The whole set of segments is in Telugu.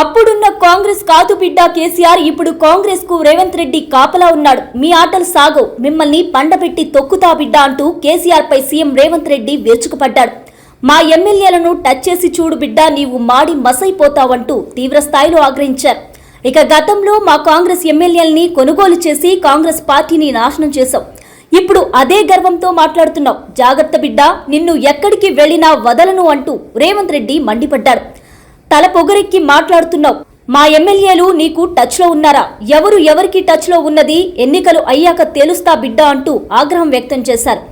అప్పుడున్న కాంగ్రెస్ కాదు బిడ్డ కేసీఆర్ ఇప్పుడు కాంగ్రెస్కు రేవంత్ రెడ్డి కాపలా ఉన్నాడు. మీ ఆటలు సాగవు. మిమ్మల్ని పండబెట్టి తొక్కుతా బిడ్డ అంటూ కేసీఆర్ పై సీఎం రేవంత్ రెడ్డి విరుచుకుపడ్డాడు. మా ఎమ్మెల్యేలను టచ్ చేసి చూడు బిడ్డ నీవు మాడి మసైపోతావంటూ తీవ్ర స్థాయిలో ఆగ్రహించారు. ఇక గతంలో మా కాంగ్రెస్ ఎమ్మెల్యేలని కొనుగోలు చేసి కాంగ్రెస్ పార్టీని నాశనం చేశాం. ఇప్పుడు అదే గర్వంతో మాట్లాడుతున్నావు జాగ్రత్త బిడ్డ నిన్ను ఎక్కడికి వెళ్ళినా వదలను అంటూ రేవంత్ రెడ్డి మండిపడ్డాడు. తల పొగరెక్కి మాట్లాడుతున్నావు. మా ఎమ్మెల్యేలు నీకు టచ్లో ఉన్నారా? ఎవరు ఎవరికి టచ్లో ఉన్నది? ఎన్నికలు అయ్యాక తేలుస్తా బిడ్డ అంటూ ఆగ్రహం వ్యక్తం చేశారు.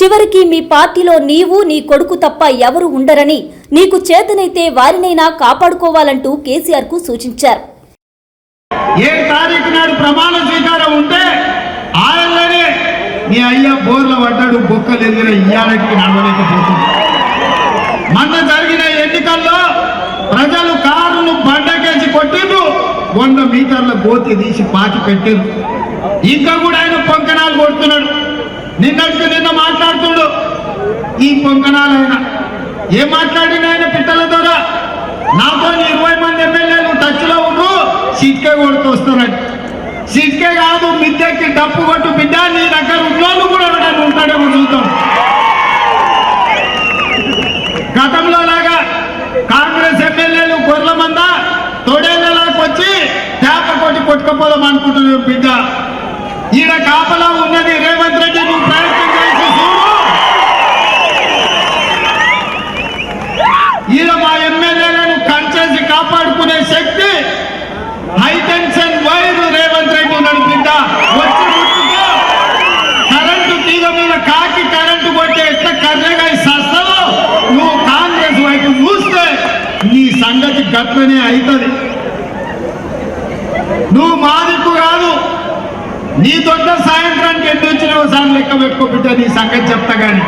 చివరికి మీ పార్టీలో నీవు నీ కొడుకు తప్ప ఎవరు ఉండరని నీకు చేతనైతే వారినైనా కాపాడుకోవాలంటూ కేసీఆర్కు సూచించారు. ఏ తారీఖు నాడు ప్రమాణ స్వీకారం ఉంటే బోర్ల పడ్డాడు బొక్కలు ఎదిగిన ఇయ్యాలకి నడవలేకపోతుంది ప్రజలు కారును బండకేసి కొట్టిండ్రు. వంద మీటర్ల గోతి తీసి పాతి పెట్టారు ఇంకా కూడా ఆయన పొంకణాలు కొడుతున్నాడు. నిన్నటికి నిన్న మాట్లాడుతుడు. ఈ పొంకణాలు ఆయన. ఏం మాట్లాడిన ఆయన పిట్టల ద్వారా? నాతో ఇరవై మంది ఎమ్మెల్యేలు టచ్లో ఉండ్రు సీట్కే కొడుతూ వస్తున్నాడు సీట్కే కాదు మిద్దెకి డప్పు కొట్టు బిడ్డ నీ దగ్గర ఉన్నోళ్ళు కూడా ఎవడైనా ఉంటాడేమో చూద్దాం గతంలో లాగా కాంగ్రెస్ ఎమ్మెల్యేలు గొర్రెల మంద తొడేళ్ళకి వచ్చి తేప కొట్టి అనుకుంటున్నాను బిడ్డ. ఈడ కాపలా ఉన్నది రేవంత్ రెడ్డి నువ్వు ప్రయత్నం చేసి చూడు. ఈడ మా ఎమ్మెల్యేలను కంచేసి కాపాడుకునే శక్తి high tension wire Revanth Reddy ఉన్నాడు బిడ్డ. వచ్చి కరెంటు తీగ మీద కాకి కరెంటు కొట్టే ఎంత కర్రగా సస్తావో నువ్వు కాంగ్రెస్ వైపు చూస్తే నీ సంగతి గట్లనే అవుతుంది నువ్వు మాదిక్కు కాదు. నీ దొడ్డ సాయంత్రానికి ఎన్ని వచ్చినావు సార్ లెక్క పెట్టుకో బిడ్డ నీ సంగతి చెప్తా కానీ